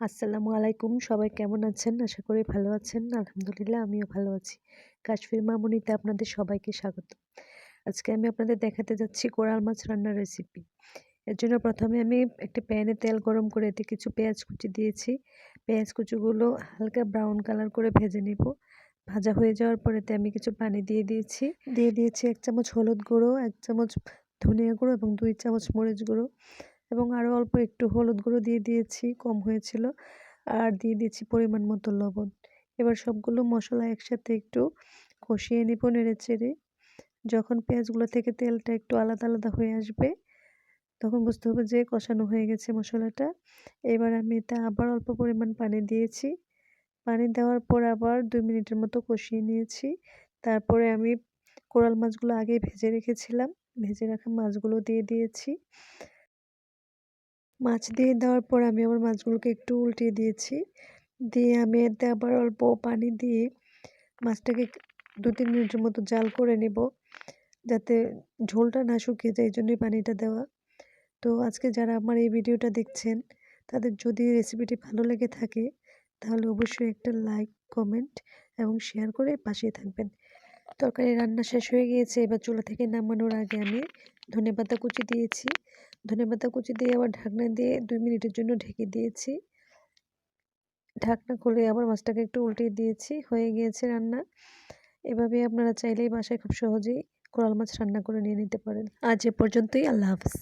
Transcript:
আসসালামু আলাইকুম। সবাই কেমন আছেন? আশা করি ভালো আছেন। আলহামদুলিল্লাহ, আমিও ভালো আছি। কাশ্মীর মামুনিতে আপনাদের সবাইকে স্বাগত। আজকে আমি আপনাদের দেখাতে যাচ্ছি কোরাল মাছ রান্নার রেসিপি এর জন্য প্রথমে আমি একটি প্যানে তেল গরম করে এতে কিছু পেঁয়াজ কুচি দিয়েছি। পেঁয়াজ কুচিগুলো হালকা ব্রাউন কালার করে ভেজে নেব। ভাজা হয়ে যাওয়ার পরেতে আমি কিছু পানি দিয়ে দিয়েছি। দিয়ে দিয়েছি এক চামচ হলুদ গুঁড়ো, এক চামচ ধনিয়া গুঁড়ো এবং দুই চামচ মরিচ গুঁড়ো। এবং আরও অল্প একটু হলুদ গুঁড়ো দিয়ে দিয়েছি, কম হয়েছিল। আর দিয়ে দিয়েছি পরিমাণ মতো লবণ। এবার সবগুলো মশলা একসাথে একটু কষিয়ে নিব নেড়ে চেড়ে যখন পেঁয়াজগুলো থেকে তেলটা একটু আলাদা আলাদা হয়ে আসবে, তখন বুঝতে হবে যে কষানো হয়ে গেছে মশলাটা। এবার আমি এটা আবার অল্প পরিমাণ পানি দিয়েছি। পানি দেওয়ার পর আবার দুই মিনিটের মতো কষিয়ে নিয়েছি। তারপরে আমি কোরাল মাছগুলো আগে ভেজে রেখেছিলাম। ভেজে রাখা মাছগুলো দিয়ে দিয়েছি। মাছ দিয়ে দেওয়ার পর আমি আমার মাছগুলোকে একটু উল্টিয়ে দিয়েছি। দিয়ে আমি এতে আবার অল্প পানি দিয়ে মাছটাকে দু তিন মিনিটের মতো জাল করে নেব যাতে ঝোলটা না শুকিয়ে যায়, এই জন্যই পানিটা দেওয়া। তো আজকে যারা আমার এই ভিডিওটা দেখছেন, তাদের যদি রেসিপিটি ভালো লেগে থাকে, তাহলে অবশ্যই একটা লাইক কমেন্ট এবং শেয়ার করে পাশে থাকবেন। তরকারি রান্না শেষ হয়ে গিয়েছে। এবার চুলা থেকে নামানোর আগে আমি ধনেপাতা কুচি দিয়েছি। ধনেপাতা কুচি দিয়ে আবার ঢাকনা দিয়ে দুই মিনিটের জন্য ঢেকে দিয়েছি। ঢাকনা খুলে আবার মাছটাকে একটু উল্টিয়ে দিয়েছি। হয়ে গিয়েছে রান্না। এভাবে আপনারা চাইলেই বাসায় খুব সহজেই কোরাল মাছ রান্না করে নিয়ে নিতে পারেন। আজ এ পর্যন্তই। আল্লাহ হাফিজ।